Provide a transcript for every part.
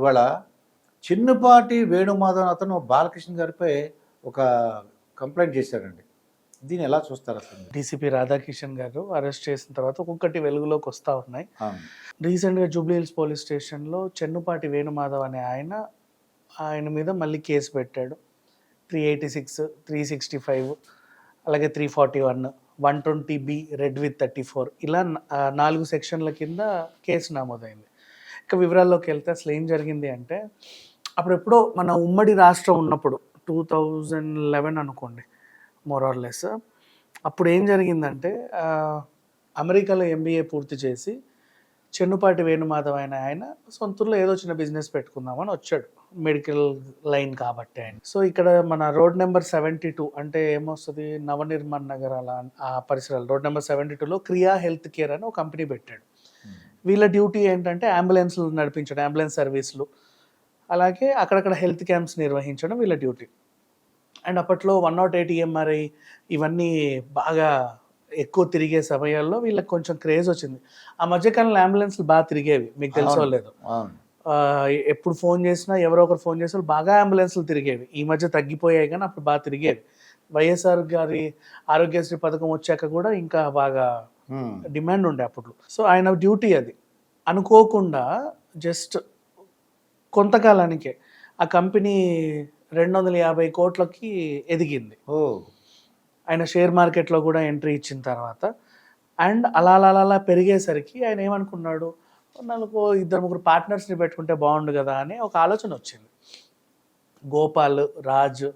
ఇవాళ చిన్నపాటి వేణుమాధవన్ అతను బాలకృష్ణ గారిపై ఒక కంప్లైంట్ చేశాడండి. దీన్ని ఎలా చూస్తారు అసలు? డీసీపీ రాధాకిషన్ గారు అరెస్ట్ చేసిన తర్వాత ఒక్కొక్కటి వెలుగులోకి వస్తూ ఉన్నాయి. రీసెంట్గా జూబ్లీ హిల్స్ పోలీస్ స్టేషన్లో చెన్నుపాటి వేణుమాధవ్ అనే ఆయన ఆయన మీద మళ్ళీ కేసు పెట్టాడు. Three eighty six three sixty five అలాగే three forty one one twenty B read with thirty four ఇలా నాలుగు సెక్షన్ల కింద కేసు నమోదైంది. ఇంకా వివరాల్లోకి వెళ్తే అసలు ఏం జరిగింది అంటే అప్పుడు ఎప్పుడో మన ఉమ్మడి రాష్ట్రం ఉన్నప్పుడు టూ థౌజండ్ లెవెన్ అనుకోండి మోరార్లెస్ అప్పుడు ఏం జరిగిందంటే అమెరికాలో ఎంబీఏ పూర్తి చేసి చెన్నుపాటి వేణుమాధవ్ అయిన ఆయన సొంతూరులో ఏదో చిన్న బిజినెస్ పెట్టుకుందామని వచ్చాడు మెడికల్ లైన్ కాబట్టి ఆయన. సో ఇక్కడ మన రోడ్ నెంబర్ సెవెంటీ టూ అంటే ఏమొస్తుంది? నవనిర్మాణ్ నగర్ అలా ఆ పరిసరాలు. రోడ్ నెంబర్ సెవెంటీ టూలో క్రియా హెల్త్ కేర్ అని ఒక కంపెనీ పెట్టాడు. వీళ్ళ డ్యూటీ ఏంటంటే అంబులెన్స్లు నడిపించడం అంబులెన్స్ సర్వీసులు. అలాగే అక్కడక్కడ హెల్త్ క్యాంప్స్ నిర్వహించడం వీళ్ళ డ్యూటీ. అండ్ అప్పట్లో వన్ నాట్ ఎయిట్ ఈఎంఆర్ఐ ఇవన్నీ బాగా ఎక్కువ తిరిగే సమయాల్లో వీళ్ళకి కొంచెం క్రేజ్ వచ్చింది. ఆ మధ్యకాలంలో అంబులెన్స్లు బాగా తిరిగేవి మీకు తెలుసో. లేదు. ఎప్పుడు ఫోన్ చేసినా ఎవరో ఒకరు ఫోన్ చేసినా బాగా అంబులెన్స్లు తిరిగేవి. ఈ మధ్య తగ్గిపోయాయి కానీ అప్పుడు బాగా తిరిగేవి. వైఎస్ఆర్ గారి ఆరోగ్యశ్రీ పథకం వచ్చాక కూడా ఇంకా బాగా. డిమాండ్ ఉండే అప్పుడు సో ఆయన డ్యూటీ అది. అనుకోకుండా జస్ట్ కొంతకాలానికే ఆ కంపెనీ రెండు వందల యాభై కోట్లకి ఎదిగింది. ఓ. ఆయన షేర్ మార్కెట్లో కూడా ఎంట్రీ ఇచ్చిన తర్వాత. అండ్ అలా అలా అలా అలా పెరిగేసరికి ఆయన ఏమనుకున్నాడు? నలుగు ఇద్దరు ముగ్గురు పార్ట్నర్స్ని పెట్టుకుంటే బాగుండు కదా అని ఒక ఆలోచన వచ్చింది. గోపాల్ రాజ్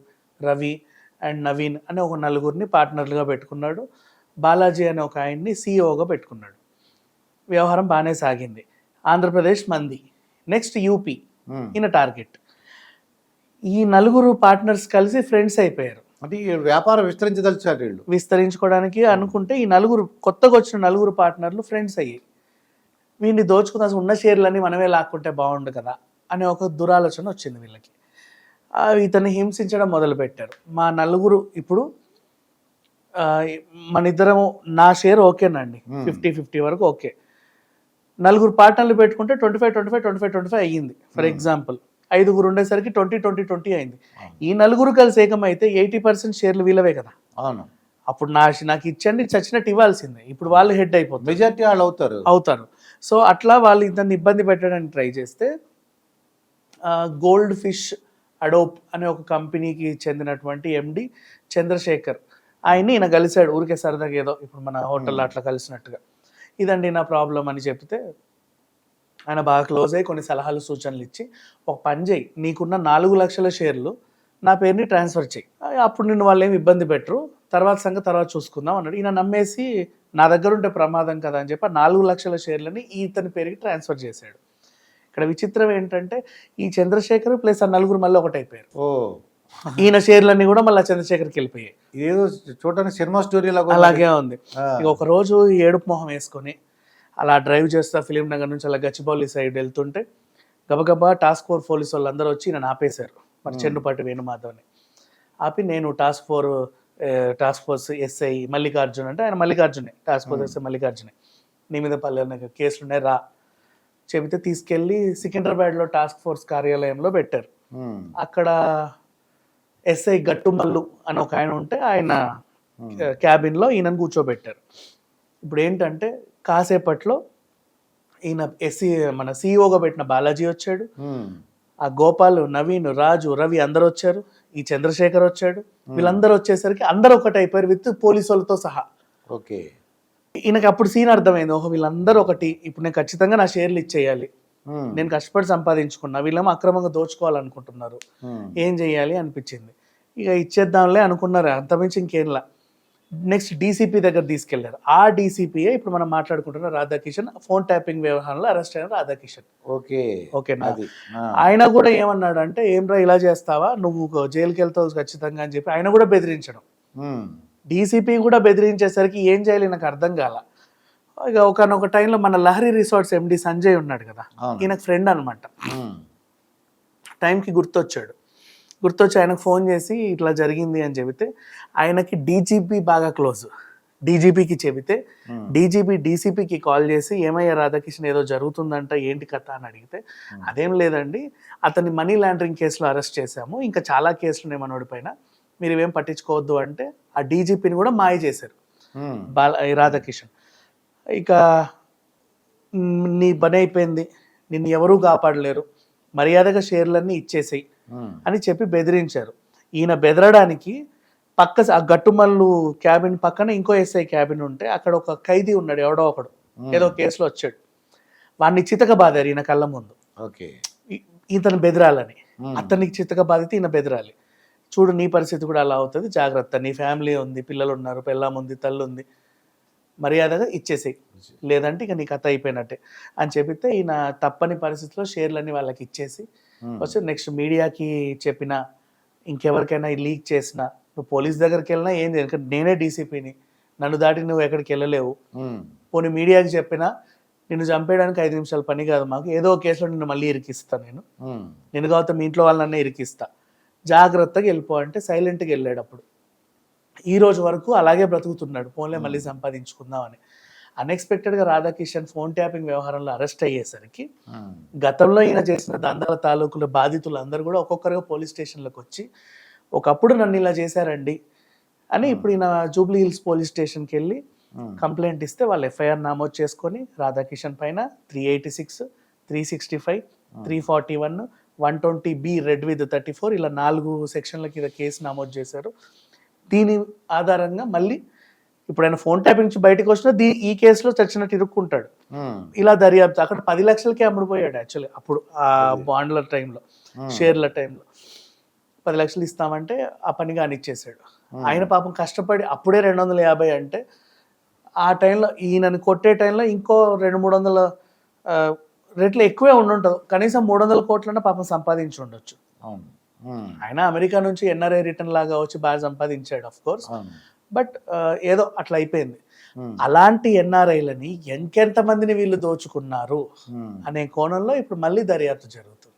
రవి అండ్ నవీన్ అనే ఒక నలుగురిని పార్ట్నర్లుగా పెట్టుకున్నాడు. బాలాజీ అనే ఒక ఆయన్ని సీఈఓగా పెట్టుకున్నాడు. వ్యవహారం బాగానే సాగింది. ఆంధ్రప్రదేశ్ మంది. Next UP um. ఈయన టార్గెట్ ఈ నలుగురు పార్ట్నర్స్ కలిసి ఫ్రెండ్స్ అయిపోయారు. అంటే వ్యాపారం విస్తరించదలిచారు వీళ్ళు. విస్తరించుకోవడానికి అనుకుంటే ఈ నలుగురు కొత్తగా వచ్చిన నలుగురు పార్ట్నర్లు ఫ్రెండ్స్ అయ్యి వీడిని దోచుకున్న ఉన్న షేర్లన్నీ మనమే లాక్కుంటే బాగుండు కదా అనే ఒక దురాలోచన వచ్చింది వీళ్ళకి. ఇతన్ని హింసించడం మొదలుపెట్టారు. మా నలుగురు ఇప్పుడు మన ఇద్దరము నా షేర్ ఓకేనండి. Hmm. ఫిఫ్టీ ఫిఫ్టీ వరకు ఓకే. నలుగురు పార్ట్నర్లు పెట్టుకుంటే twenty five twenty five twenty five twenty five అయ్యింది. ఫర్ ఎగ్జాంపుల్ ఐదుగురు ఉండేసరికి ట్వంటీ ట్వంటీ ట్వంటీ అయింది. ఈ నలుగురు కలిసి ఏకమైతే ఎయిటీ పర్సెంట్ షేర్లు వీళ్ళవే కదా. అవును. అప్పుడు నా నాకు ఇచ్చండి చచ్చినట్టు ఇవ్వాల్సిందే. ఇప్పుడు వాళ్ళు హెడ్ అయిపోతారు. మెజార్టీ వాళ్ళు అవుతారు. అవుతారు. సో అట్లా వాళ్ళు ఇతన్ని ఇబ్బంది పెట్టడానికి ట్రై చేస్తే గోల్డ్ ఫిష్ అడోప్ అనే ఒక కంపెనీకి చెందినటువంటి ఎండి చంద్రశేఖర్ ఆయన్ని ఈయన కలిశాడు. ఊరికే సరదాగా ఏదో ఇప్పుడు మన హోటల్లో అట్లా కలిసినట్టుగా. ఇదండి నా ప్రాబ్లం అని చెప్తే ఆయన బాగా క్లోజ్ అయ్యి కొన్ని సలహాలు సూచనలు ఇచ్చి ఒక పని చేయి నీకున్న నాలుగు లక్షల షేర్లు నా పేరుని ట్రాన్స్ఫర్ చేయి. అప్పుడు నిన్ను వాళ్ళు ఏమి ఇబ్బంది పెట్టరు. తర్వాత సంగతి తర్వాత చూసుకుందాం అన్నాడు. ఈయన నమ్మేసి నా దగ్గర ఉంటే ప్రమాదం కదా అని చెప్పి నాలుగు లక్షల షేర్లని ఇతని పేరుకి ట్రాన్స్ఫర్ చేశాడు. ఇక్కడ విచిత్రం ఏంటంటే ఈ చంద్రశేఖర్ ప్లస్ ఆ నలుగురు మళ్ళీ ఒకటైపోయారు. ఓ. ఈయన షేర్లన్నీ కూడా మళ్ళీ చంద్రశేఖర్కి వెళ్ళిపోయాయి. ఇదేదో చూడడానికి సినిమా స్టోరీ. అలాగే ఉంది. ఒక రోజు ఏడుపు మొహం వేసుకొని అలా డ్రైవ్ చేస్తా ఫిలిం నగర్ నుంచి అలా గచ్చిబౌలి సైడ్ వెళ్తుంటే గబగబా టాస్క్ ఫోర్ పోలీస్ వాళ్ళు అందరూ వచ్చి నన్ను ఆపేశారు. మరి చెండుపాటి వేణుమాధవ్ని ఆపి నేను task for task force SI Mallikarjun అంటే ఆయన మల్లికార్జునే టాస్క్ ఫోర్స్ ఎస్ఐ మల్లికార్జునే. నీ మీద పల్లె కేసులు ఉన్నాయి రా. చెబితే తీసుకెళ్ళి సికింద్రాబాద్లో టాస్క్ ఫోర్స్ కార్యాలయంలో పెట్టారు. అక్కడ ఎస్ఐ గట్టుమల్లు అని ఒక ఆయన ఉంటే ఆయన క్యాబిన్లో ఈయనను కూర్చోబెట్టారు. ఇప్పుడు ఏంటంటే కాసేపట్లో ఈయన ఎస్సీ మన సీఈఓగా పెట్టిన బాలాజీ వచ్చాడు. ఉమ్. ఆ గోపాల్ నవీన్ రాజు రవి అందరు వచ్చారు. ఈ చంద్రశేఖర్ వచ్చాడు. వీళ్ళందరూ వచ్చేసరికి అందరూ ఒకటి అయిపోయారు విత్ పోలీసు వాళ్ళతో సహా. ఓకే. ఈయనకి అప్పుడు సీన్ అర్థమైంది. ఓహో వీళ్ళందరూ ఒకటి. ఇప్పుడు నేను ఖచ్చితంగా నా షేర్లు ఇచ్చేయాలి. నేను కష్టపడి సంపాదించుకున్నా వీళ్ళేమో అక్రమంగా దోచుకోవాలనుకుంటున్నారు. ఉమ్. ఏం చేయాలి అనిపించింది. ఇక ఇచ్చేద్దాంలే అనుకున్నారు అంతమించి ఇంకేంలా నెక్స్ట్ డీసీపీ దగ్గర తీసుకెళ్ళారు. ఆ డీసీపీయే ఇప్పుడు మనం మాట్లాడుకుంటున్న రాధాకిషన్ ఫోన్ ట్యాపింగ్ వ్యవహారంలో అరెస్ట్ అయిన రాధాకిషన్. ఓకే. ఓకేనా ఆ. ఆయన కూడా ఏమన్నాడు అంటే ఏమ్రా ఇలా చేస్తావా? నువ్వు జైలుకి వెళ్తావు ఖచ్చితంగా అని చెప్పి ఆయన కూడా బెదిరించడం. డీసీపీ కూడా బెదిరించేసరికి ఏం చేయాలి? నాకు అర్థం కాల. ఇక ఒకనొక టైంలో మన లహరి రిసార్ట్స్ ఎండి సంజయ్ ఉన్నాడు కదా. ఈయనకు ఫ్రెండ్ అనమాట. టైంకి గుర్తొచ్చాడు. గుర్తొచ్చి ఆయనకు ఫోన్ చేసి ఇట్లా జరిగింది అని చెబితే ఆయనకి డీజీపీ బాగా క్లోజ్. డీజీపీకి చెబితే. డీజీపీ డీసీపీకి కాల్ చేసి ఏమయ్యా రాధాకృష్ణ ఏదో జరుగుతుందంట ఏంటి కథ అని అడిగితే అదేం లేదండి. అతన్ని మనీ లాండరింగ్ కేసులో అరెస్ట్ చేశాము. ఇంకా చాలా కేసులు ఉన్నాయి మనోడి పైన. మీరు ఇవేం పట్టించుకోవద్దు అంటే ఆ డీజీపీని కూడా మాయ చేశారు. బాల రాధాకిషన్ ఇక నీ పని అయిపోయింది. నిన్ను ఎవరూ కాపాడలేరు. మర్యాదగా షేర్లన్నీ ఇచ్చేసేయి. అని చెప్పి బెదిరించారు. ఈయన బెదరడానికి పక్క ఆ గట్టుమల్లు క్యాబిన్ పక్కన ఇంకో ఎస్ఐ క్యాబిన్ ఉంటే అక్కడ ఒక ఖైదీ ఉన్నాడు ఎవడో ఒకడు. ఏదో కేసులో వచ్చాడు. వాడిని చితక బాదారు ఈయన కళ్ళ ముందు. ఓకే. ఈ- ఇతను బెదరాలని. అతనికి చితక బాధితే ఈయన బెదరాలి. చూడు నీ పరిస్థితి కూడా అలా అవుతుంది. జాగ్రత్త. నీ ఫ్యామిలీ ఉంది పిల్లలు ఉన్నారు పెళ్ళాం ఉంది తల్లి ఉంది మర్యాదగా ఇచ్చేసేయి. లేదంటే ఇక నీ కథ అయిపోయినట్టే. అని చెబితే ఈయన తప్పని పరిస్థితిలో షేర్లన్నీ వాళ్ళకి ఇచ్చేసి. వచ్చి నెక్స్ట్ మీడియాకి చెప్పిన ఇంకెవరికైనా లీక్ చేసినా నువ్వు పోలీస్ దగ్గరికి వెళ్ళినా ఏం చేయను నేనే డీసీపీని. నన్ను దాటి నువ్వు ఎక్కడికి వెళ్ళలేవు. పోనీ మీడియాకి చెప్పినా నిన్ను చంపేయడానికి ఐదు నిమిషాల పని కాదు మాకు. ఏదో కేసులో నిన్ను మళ్ళీ ఇరికిస్తా నేను. నేను కాకపోతే మీ ఇంట్లో వాళ్ళనే ఇరికిస్తా. జాగ్రత్తగా వెళ్ళిపో అంటే సైలెంట్గా వెళ్ళాడు అప్పుడు ఈ రోజు వరకు అలాగే బ్రతుకుతున్నాడు. ఫోన్లే మళ్ళీ సంపాదించుకుందామని. అన్ఎక్స్పెక్టెడ్గా రాధాకిషన్ ఫోన్ ట్యాపింగ్ వ్యవహారంలో అరెస్ట్ అయ్యేసరికి. గతంలో ఈయన చేసిన దందాల తాలూకుల బాధితులు అందరూ కూడా ఒక్కొక్కరుగా పోలీస్ స్టేషన్లకు వచ్చి ఒకప్పుడు నన్ను ఇలా చేశారండి అని ఇప్పుడు ఈయన జూబ్లీ హిల్స్ పోలీస్ స్టేషన్కి వెళ్ళి. కంప్లైంట్ ఇస్తే వాళ్ళు ఎఫ్ఐఆర్ నమోదు చేసుకొని రాధాకిషన్ పైన three eighty six three sixty five three forty one one twenty B read with thirty four ఇలా నాలుగు సెక్షన్ల కింద కేసు నమోదు చేశారు. దీని ఆధారంగా మళ్ళీ ఇప్పుడు ఆయన ఫోన్ ట్యాపింగ్ నుంచి బయటకు వచ్చినా దీ ఈ కేసులో చచ్చినట్టు ఇరుక్కుంటాడు. ఉమ్. ఇలా దర్యాప్తు. అక్కడ పది లక్షలకే అమ్ముడుపోయాడు యాక్చువల్లీ అప్పుడు ఆ బాండ్ల టైంలో షేర్ల టైంలో. పది లక్షలు ఇస్తామంటే ఆ పని కానిచ్చేసాడు. ఆయన పాపం కష్టపడి అప్పుడే రెండు వందల యాభై అంటే ఆ టైంలో ఈయనని కొట్టే టైంలో ఇంకో రెండు మూడు వందల రెట్లు ఎక్కువే ఉండుంటుంది. కనీసం మూడు వందల కోట్లన్నా పాపం సంపాదించి ఉండొచ్చు. అవును. ఆయన అమెరికా నుంచి ఎన్ఆర్ఐ రిటర్న్ లాగా వచ్చి బాగా సంపాదించాడు ఆఫ్ కోర్స్ బట్ ఏదో అట్లా అయిపోయింది. ఉమ్. అలాంటి ఎన్ఆర్ఐలని ఎంకెంత మందిని వీళ్ళు దోచుకున్నారు ఉమ్. అనే కోణంలో ఇప్పుడు మళ్ళీ దర్యాప్తు జరుగుతుంది.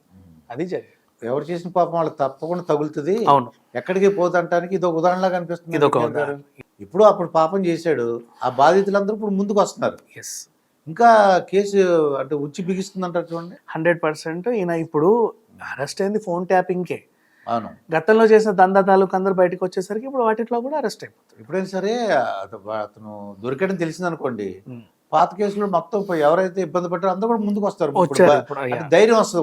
అది జరిగింది. ఎవరు చేసిన పాపం వాళ్ళకి తప్పకుండా తగులుతుంది. అవును. ఎక్కడికి పోదంటానికి ఇది ఒక ఉదాహరణలాగా అనిపిస్తుంది. ఇదొక విజ్ఞాన్ గారు. ఇప్పుడు అప్పుడు పాపం చేశాడు. ఆ బాధితులందరూ ఇప్పుడు ముందుకు వస్తున్నారు. ఎస్ ఇంకా కేసు అంటే ఉచ్చి బిగిస్తుంది అంటారు చూడండి. Hundred percent. ఈయన ఇప్పుడు అరెస్ట్ అయింది ఫోన్ ట్యాపింగ్కే. అవును. గతంలో చేసిన దందా తాలూకు అందరు బయటకు వచ్చేసరికి ఇప్పుడు వాటిలో కూడా అరెస్ట్ అయిపోతుంది ఎప్పుడైనా సరే అత- అతను దొరికడం తెలిసింది అనుకోండి పాత కేసులో మొత్తం ఎవరైతే ఇబ్బంది పడ్డారో అందరూ కూడా ముందుకు వస్తారు. ధైర్యం వస్తుంది.